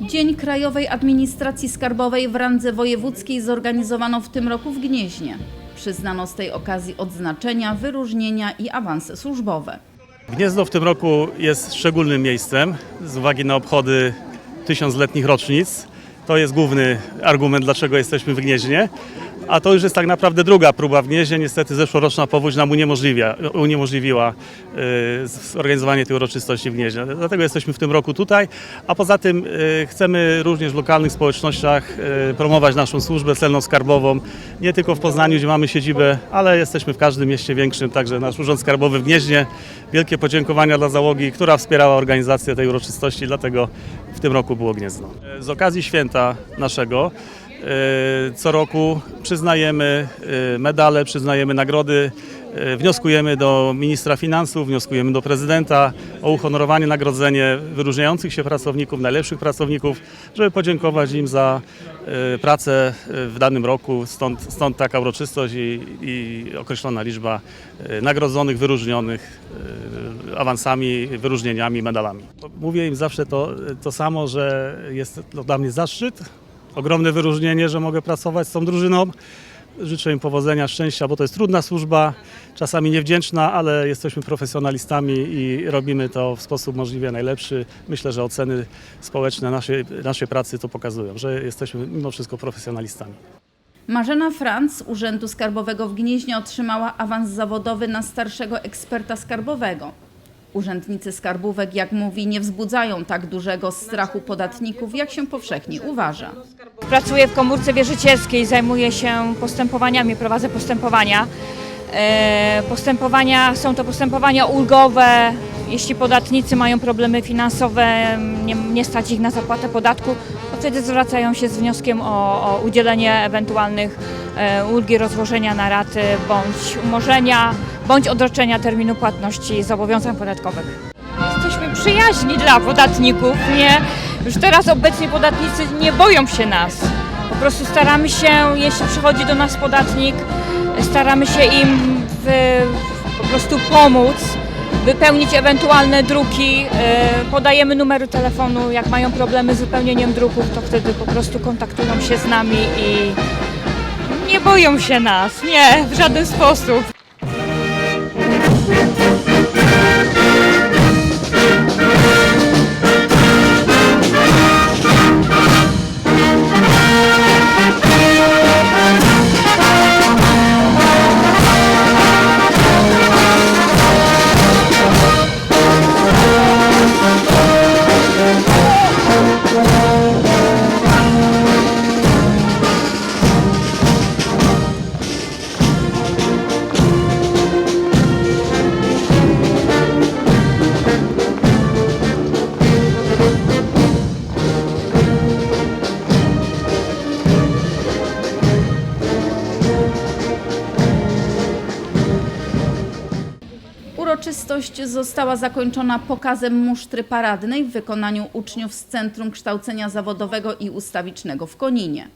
Dzień Krajowej Administracji Skarbowej w randze wojewódzkiej zorganizowano w tym roku w Gnieźnie. Przyznano z tej okazji odznaczenia, wyróżnienia i awanse służbowe. Gniezno w tym roku jest szczególnym miejscem z uwagi na obchody tysiącletnich rocznic. To jest główny argument, dlaczego jesteśmy w Gnieźnie. A to już jest tak naprawdę druga próba w Gnieźnie. Niestety zeszłoroczna powódź nam uniemożliwia, uniemożliwiła y, zorganizowanie tej uroczystości w Gnieźnie. Dlatego jesteśmy w tym roku tutaj. A poza tym y, chcemy również w lokalnych społecznościach y, promować naszą służbę celno-skarbową. Nie tylko w Poznaniu, gdzie mamy siedzibę, ale jesteśmy w każdym mieście większym. Także nasz Urząd Skarbowy w Gnieźnie. Wielkie podziękowania dla załogi, która wspierała organizację tej uroczystości. Dlatego w tym roku było Gniezno. Z okazji święta naszego co roku przyznajemy e, medale, przyznajemy nagrody, e, wnioskujemy do ministra finansów, wnioskujemy do prezydenta o uhonorowanie, nagrodzenie wyróżniających się pracowników, najlepszych pracowników, żeby podziękować im za e, pracę e, w danym roku. Stąd, stąd taka uroczystość i, i określona liczba e, nagrodzonych, wyróżnionych e, awansami, wyróżnieniami, medalami. Mówię im zawsze to, to samo, że jest to dla mnie zaszczyt, ogromne wyróżnienie, że mogę pracować z tą drużyną. Życzę im powodzenia, szczęścia, bo to jest trudna służba, czasami niewdzięczna, ale jesteśmy profesjonalistami i robimy to w sposób możliwie najlepszy. Myślę, że oceny społeczne naszej, naszej pracy to pokazują, że jesteśmy mimo wszystko profesjonalistami. Marzena Franc z Urzędu Skarbowego w Gnieźnie otrzymała awans zawodowy na starszego eksperta skarbowego. Urzędnicy skarbówek, jak mówi, nie wzbudzają tak dużego strachu podatników, jak się powszechnie uważa. Pracuję w komórce wierzycielskiej, zajmuję się postępowaniami, prowadzę postępowania. E, Postępowania są to postępowania ulgowe. Jeśli podatnicy mają problemy finansowe, nie, nie stać ich na zapłatę podatku, to wtedy zwracają się z wnioskiem o, o udzielenie ewentualnych e, ulgi rozłożenia na raty bądź umorzenia, bądź odroczenia terminu płatności zobowiązań podatkowych. Jesteśmy przyjaźni dla podatników. Nie, już teraz obecnie podatnicy nie boją się nas. Po prostu staramy się, jeśli przychodzi do nas podatnik, staramy się im w, po prostu pomóc, wypełnić ewentualne druki. e, Podajemy numery telefonu, jak mają problemy z wypełnieniem druków, to wtedy po prostu kontaktują się z nami i nie boją się nas. Nie, w żaden sposób. Uroczystość została zakończona pokazem musztry paradnej w wykonaniu uczniów z Centrum Kształcenia Zawodowego i Ustawicznego w Koninie.